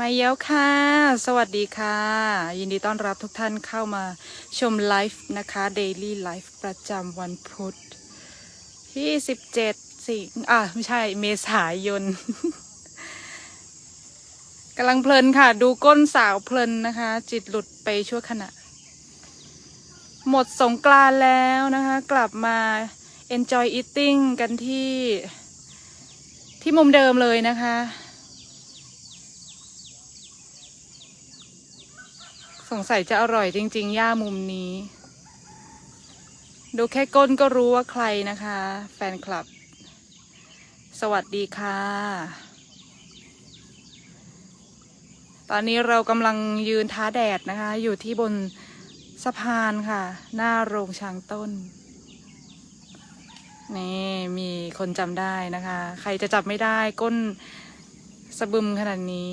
มาเย้วค่ะ สวัสดีค่ะ ยินดีต้อนรับทุกท่านเข้ามาชมไลฟ์นะคะ Daily Life ประจำวันพุธที่ 17 สิงอะ ไม่ใช่ เมษายนกำลังเพลินค่ะ ดูก้นสาวเพลินนะคะ จิตหลุดไปชั่วขณะ หมดสงกรานแล้วนะคะ กลับมา enjoy eating กันที่ ที่มุมเดิมเลยนะคะ สงสัยจะอร่อยจริงๆ ย่ามุมนี้ ดูแค่ก้นก็รู้ว่าใครนะคะ แฟนคลับ สวัสดีค่ะ ตอนนี้เรากำลังยืนท้าแดดนะคะ อยู่ที่บนสะพานค่ะ หน้าโรงช้างต้น นี่มีคนจำได้นะคะ ใครจะจับไม่ได้ก้นสะบึมขนาดนี้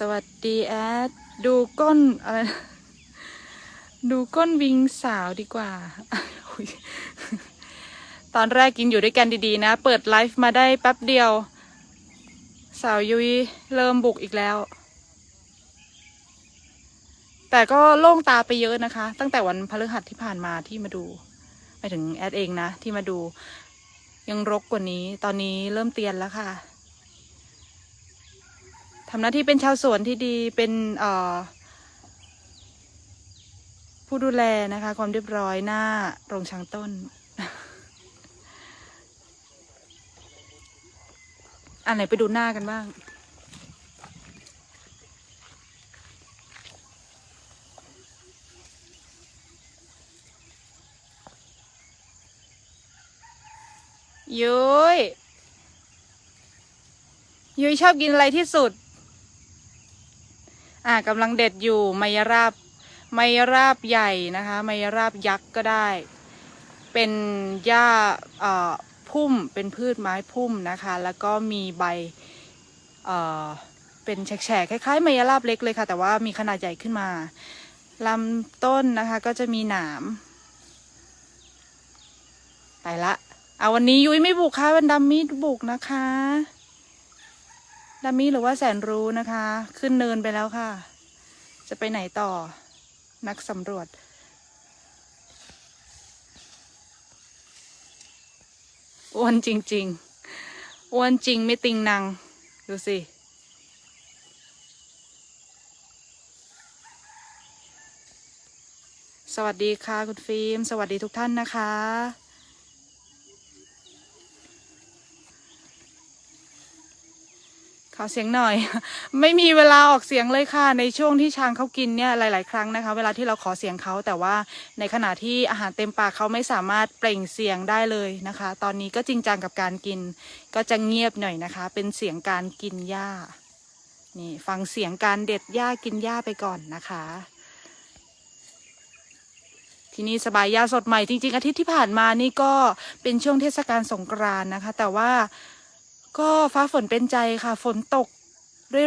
สวัสดีแอด ดูก้นอะไรดูก้นวิงสาวดีกว่า ตอนแรกกินอยู่ด้วยกันดีๆนะ เปิดไลฟ์มาได้แป๊บเดียว สาวยุ้ยเริ่มบุกอีกแล้ว แต่ก็โล่งตาไปเยอะนะคะ ตั้งแต่วันพฤหัสที่ผ่านมาที่มาดูไปถึงแอดเองนะ ที่มาดู ยังรกกว่านี้ ตอนนี้เริ่มเตียนแล้วค่ะำหน้าที่เป็นชาวสวนที่ดีเป็นผู้ดูแลนะคะ ความเรียบร้อยหน้าโรงช้างต้น อันไหนไปดูหน้ากันบ้าง ยุ้ยยุ้ยชอบกินอะไรที่สุด อ่ากำลังเด็ดอยู่ไมยราบไมยราบใหญ่นะคะไมยราบยักษ์ก็ได้ เป็นหญ้าเอ่อพุ่มเป็นพืชไม้พุ่มนะคะ แล้วก็มีใบเอ่อเป็นแฉกๆคล้ายๆไมยราบเล็กเลยค่ะ แต่ว่ามีขนาดใหญ่ขึ้นมาลำต้นนะคะก็จะมีหนามไปละเอาวันนี้ยุ้ยไม่บุกค่ะวันดัมมี่บุกนะคะ ดัมมี่หรือว่าแสนรู้นะคะ ขึ้นเนินไปแล้วค่ะ จะไปไหนต่อ นักสำรวจ อ้วนจริง ๆ อ้วนจริงไม่ติงนางดูสิสวัสดีค่ะ คุณฟิล์ม สวัสดีทุกท่านนะคะ ขอเสียงหน่อย ไม่มีเวลาออกเสียงเลยค่ะ ในช่วงที่ช้างเขากินเนี่ยหลาย ๆ ครั้งนะคะ เวลาที่เราขอเสียงเขาแต่ว่าในขณะที่อาหารเต็มปากเขาไม่สามารถเปล่งเสียงได้เลยนะคะ ตอนนี้ก็จริงจังกับการกิน ก็จะเงียบหน่อยนะคะ เป็นเสียงการกินหญ้านี่ฟังเสียงการเด็ดหญ้ากินหญ้าไปก่อนนะคะ ที่นี่สบายยาสดใหม่จริง ๆ อาทิตย์ที่ผ่านมานี่ก็เป็นช่วงเทศกาลสงกรานต์นะคะ แต่ว่า ก็ฟ้าฝนเป็นใจค่ะ ฝนตก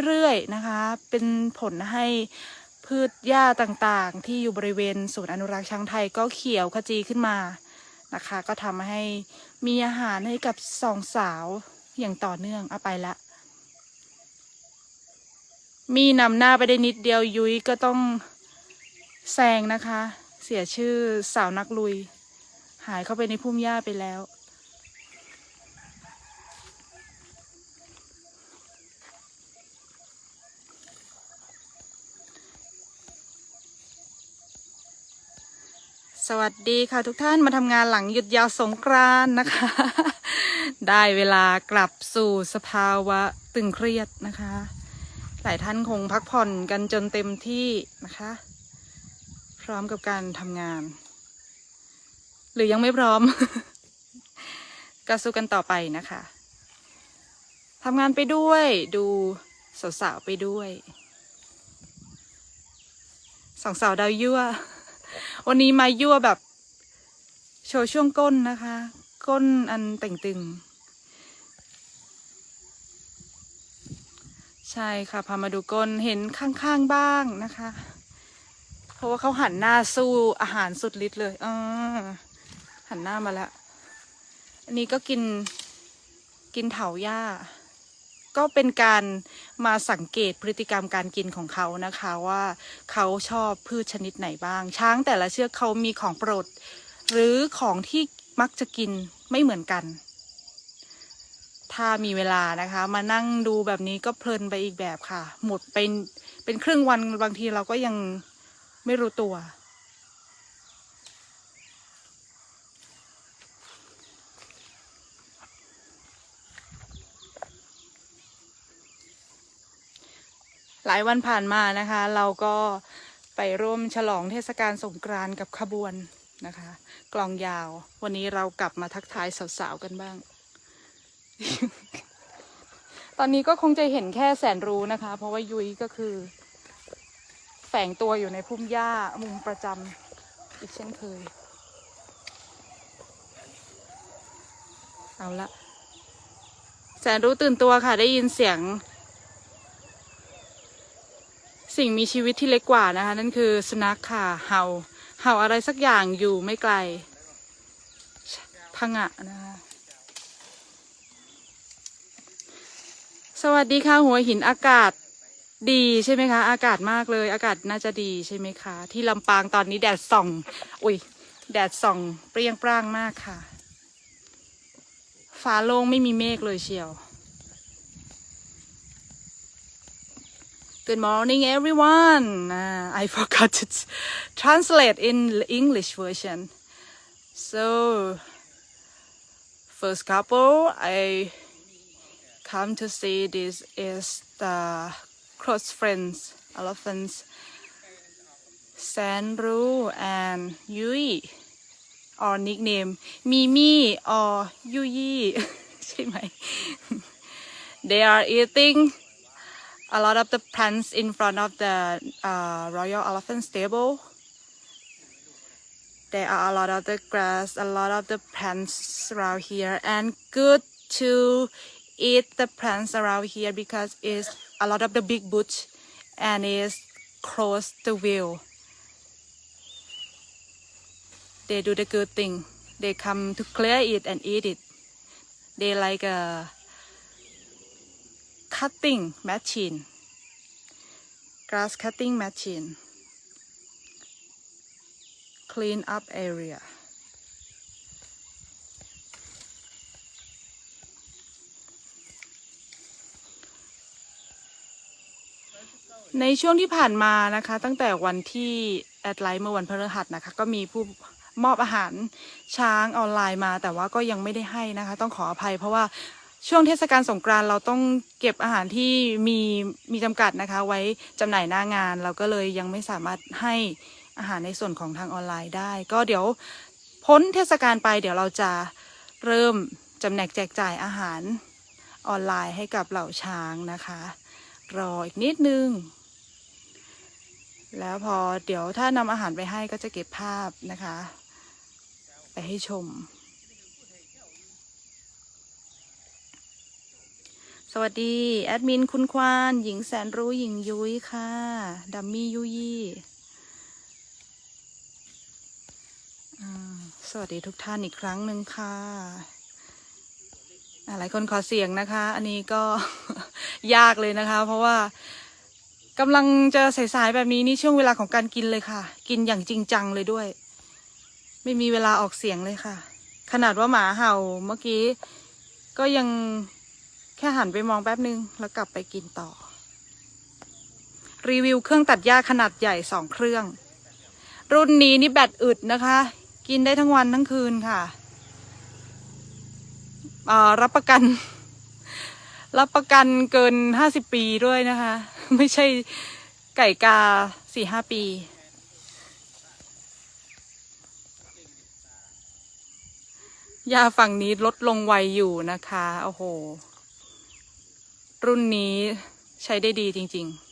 เรื่อยๆนะคะ เป็นผลให้พืชหญ้าต่างๆ ที่อยู่บริเวณศูนย์อนุรักษ์ช้างไทยก็เขียวขจีขึ้นมานะคะ ก็ทำให้มีอาหารให้กับสองสาวอย่างต่อเนื่องเอาไปละ มีนำหน้าไปได้นิดเดียวยุ้ยก็ต้องแซงนะคะ เสียชื่อสาวนักลุย หายเข้าไปในพุ่มหญ้าไปแล้ว สวัสดีค่ะทุกท่านมาทำงานหลังหยุดยาวสงกรานนะคะ ได้เวลากลับสู่สภาวะตึงเครียดนะคะ หลายท่านคงพักผ่อนกันจนเต็มที่นะคะ พร้อมกับการทำงาน หรือยังไม่พร้อม ก็สู้กันต่อไปนะคะทำงานไปด้วยดูสาวๆไปด้วยสองสาวดาวยั่ว วันนี้มายั่วแบบ โชว์ช่วงก้นนะคะ ก้นอันเต่งตึง ใช่ค่ะพามาดูก้นเห็นข้างๆบ้างนะคะ เพราะว่าเขาหันหน้าสู้อาหารสุดฤทธิ์เลยอหันหน้ามาแล้ว อันนี้ก็กินกินเถาหญ้า ก็เป็นการมาสังเกตพฤติกรรมการกินของเขานะคะว่าเขาชอบพืชชนิดไหนบ้าง ช้างแต่ละเชือกเขามีของโปรด หรือของที่มักจะกินไม่เหมือนกัน ถ้ามีเวลานะคะ มานั่งดูแบบนี้ก็เพลินไปอีกแบบค่ะ หมดเป็นเป็นครึ่งวันบางทีเราก็ยังไม่รู้ตัว หลายวันผ่านมานะคะ เราก็ไปร่วมฉลองเทศกาลสงกรานต์กับขบวนนะคะ กลองยาว วันนี้เรากลับมาทักทายสาวๆกันบ้าง ตอนนี้ก็คงจะเห็นแค่แสนรู้นะคะ เพราะว่ายุ้ยก็คือ แฝงตัวอยู่ในพุ่มหญ้ามุมประจำอีกเช่นเคย เอาละแสนรู้ตื่นตัวค่ะได้ยินเสียง สิ่งมีชีวิตที่เล็กกว่านะคะ นั่นคือสุนัขค่ะเห่าเห่าอะไรสักอย่างอยู่ไม่ไกลพังอะนะคะสวัสดีค่ะ หัวหินอากาศดีใช่ไหมคะ อากาศมากเลย อากาศน่าจะดีใช่ไหมคะ ที่ลำปางตอนนี้แดดส่อง อุ้ยแดดส่อง เปรี้ยงปร้างมากค่ะฟ้าโล่งไม่มีเมฆเลยเชียว Good morning, everyone. Uh, I forgot to t- translate in the English version. So, first couple I come to see this is the close friends elephants Sanru and Yui or nickname Mimi or Yui ใช่ไหม They are eating a lot of the plants in front of the uh, royal elephant stable. There are a lot of the grass, a lot of the plants around here, and good to eat the plants around here because it's a lot of the big bush and it's close the view. They do the good thing. They come to clear it and eat it. They like a cutting machine grass cutting machine clean up area ในช่วงที่ผ่านมานะคะ ตั้งแต่วันที่แอดไลน์เมื่อวันพฤหัสนะคะ ก็มีผู้มอบอาหารช้างออนไลน์มา แต่ว่าก็ยังไม่ได้ให้นะคะ ต้องขออภัยเพราะว่า ช่วงเทศกาลสงกรานต์เราต้องเก็บอาหารที่มีมีจำกัดนะคะ ไว้จำหน่ายหน้างาน เราก็เลยยังไม่สามารถให้อาหารในส่วนของทางออนไลน์ได้ ก็เดี๋ยวพ้นเทศกาลไปเดี๋ยวเราจะเริ่มจำแนกแจกจ่ายอาหารออนไลน์ให้กับเหล่าช้างนะคะ รออีกนิดนึง แล้วพอเดี๋ยวถ้านำอาหารไปให้ก็จะเก็บภาพนะคะ ไปให้ชม สวัสดี แอดมินคุณควาน หญิงแสนรู้หญิงยุ้ยค่ะ ดัมมี่ยุยี่สวัสดีทุกท่านอีกครั้งหนึ่งค่ะหลายคนขอเสียงนะคะ อันนี้ก็ยากเลยนะคะ เพราะว่ากำลังจะสายๆแบบนี้นี่ช่วงเวลาของการกินเลยค่ะ กินอย่างจริงจังเลยด้วย ไม่มีเวลาออกเสียงเลยค่ะ ขนาดว่าหมาเห่าเมื่อกี้ ก็ยัง แค่หันไปมองแป๊บนึง แล้วกลับไปกินต่อ รีวิวเครื่องตัดหญ้าขนาดใหญ่สองเครื่อง รุ่นนี้นี่แบตอึดนะคะ กินได้ทั้งวันทั้งคืนค่ะรับประกัน รับประกันเกินห้าสิบปีด้วยนะคะ ไม่ใช่ไก่กาสี่ห้าปียาฝั่งนี้ลดลงไวอยู่นะคะ โอ้โห รุ่นนี้ใช้ได้ดีจริง ๆ